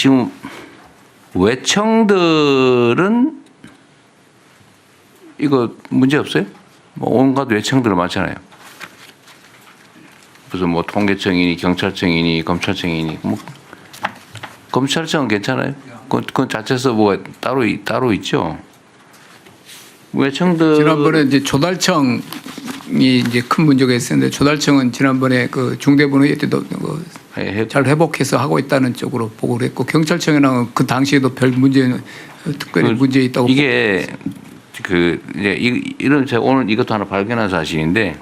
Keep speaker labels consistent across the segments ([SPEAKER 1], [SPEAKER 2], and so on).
[SPEAKER 1] 지금 외청들은 이거 문제 없어요? 뭐 온갖 외청들 많잖아요. 무슨 뭐 통계청이니 경찰청이니 검찰청이니 뭐 검찰청은 괜찮아요. 그건, 자체서 뭐가 따로 있- 따로 있죠. 외청들
[SPEAKER 2] 지난번에 이제 조달청 이 이제 큰 문제가 있었는데 조달청은 지난번에 그 중대본 회의 때도 그
[SPEAKER 1] 해- 해-
[SPEAKER 2] 잘 회복해서 하고 있다는 쪽으로 보고를 했고 경찰청이랑 그 당시에도 별 문제는 특별히
[SPEAKER 1] 그
[SPEAKER 2] 문제 있다고
[SPEAKER 1] 이게 그 이제 이- 이런 제가 오늘 이것도 하나 발견한 사실인데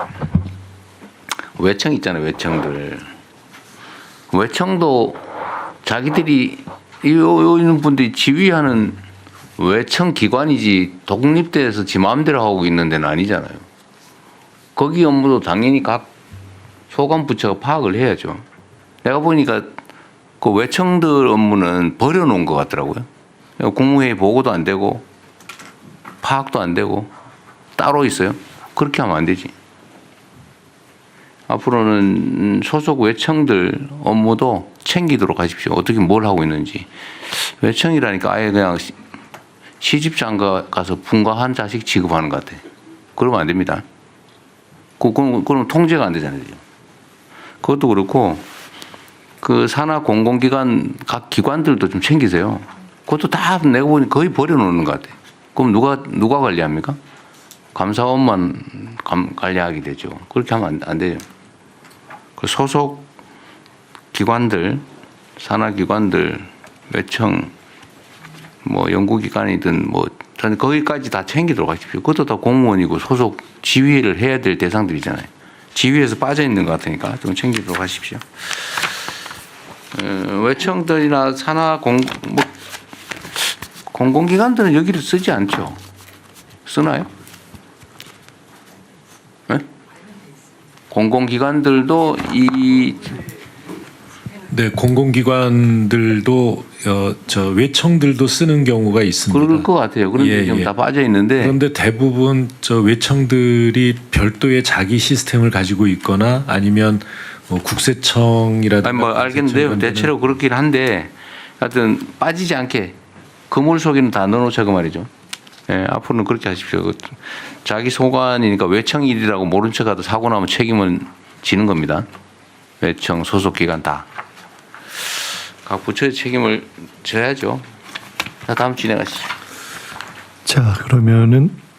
[SPEAKER 1] 외청 있잖아요 외청들 외청도 자기들이 이 요- 있는 분들이 지휘하는 외청 기관이지 독립돼서 지 마음대로 하고 있는 데는 아니잖아요. 거기 업무도 당연히 각 소관 부처가 파악을 해야죠. 내가 보니까 그 외청들 업무는 버려놓은 것 같더라고요. 국무회의 보고도 안 되고 파악도 안 되고 따로 있어요. 그렇게 하면 안 되지. 앞으로는 소속 외청들 업무도 챙기도록 하십시오. 어떻게 뭘 하고 있는지. 외청이라니까 아예 그냥 시- 시집장가 가서 분가한 자식 취급하는 것 같아. 그러면 안 됩니다. 그, 그럼, 그럼 통제가 안 되잖아요. 그것도 그렇고 그 산하 공공기관 각 기관들도 좀 챙기세요. 그것도 다 내가 보니 거의 버려놓는 것 같아. 그럼 누가 누가 관리합니까? 감사원만 감, 관리하게 되죠. 그렇게 하면 안, 안 돼요. 그 소속 기관들, 산하 기관들, 외청, 뭐 연구기관이든 뭐 저는 거기까지 다 챙기도록 하십시오. 그것도 다 공무원이고 소속 지휘를 해야 될 대상들이잖아요. 지휘에서 빠져 있는 것 같으니까 좀 챙기도록 하십시오. 어, 외청들이나 산하 공, 뭐, 공공기관들은 여기를 쓰지 않죠. 쓰나요? 네? 공공기관들도 이
[SPEAKER 3] 네, 공공기관들도 어, 저 외청들도 쓰는 경우가 있습니다.
[SPEAKER 1] 그럴 것 같아요. 그런데
[SPEAKER 3] 예,
[SPEAKER 1] 지금
[SPEAKER 3] 예.
[SPEAKER 1] 다 빠져 있는데
[SPEAKER 3] 그런데 대부분 저 외청들이 별도의 자기 시스템을 가지고 있거나 아니면 뭐 국세청이라든가
[SPEAKER 1] 아니 뭐 알겠는데요. 대체로 그렇긴 한데 하여튼 빠지지 않게 그물 속에는 다 넣어놓자고 말이죠. 예, 앞으로는 그렇게 하십시오. 그 자기 소관이니까 외청 일이라고 모른 척하도 사고 나면 책임은 지는 겁니다. 외청 소속 기관 다. 각 부처의 책임을 져야죠. 자 다음 진행하시죠.
[SPEAKER 4] 자, 그러면은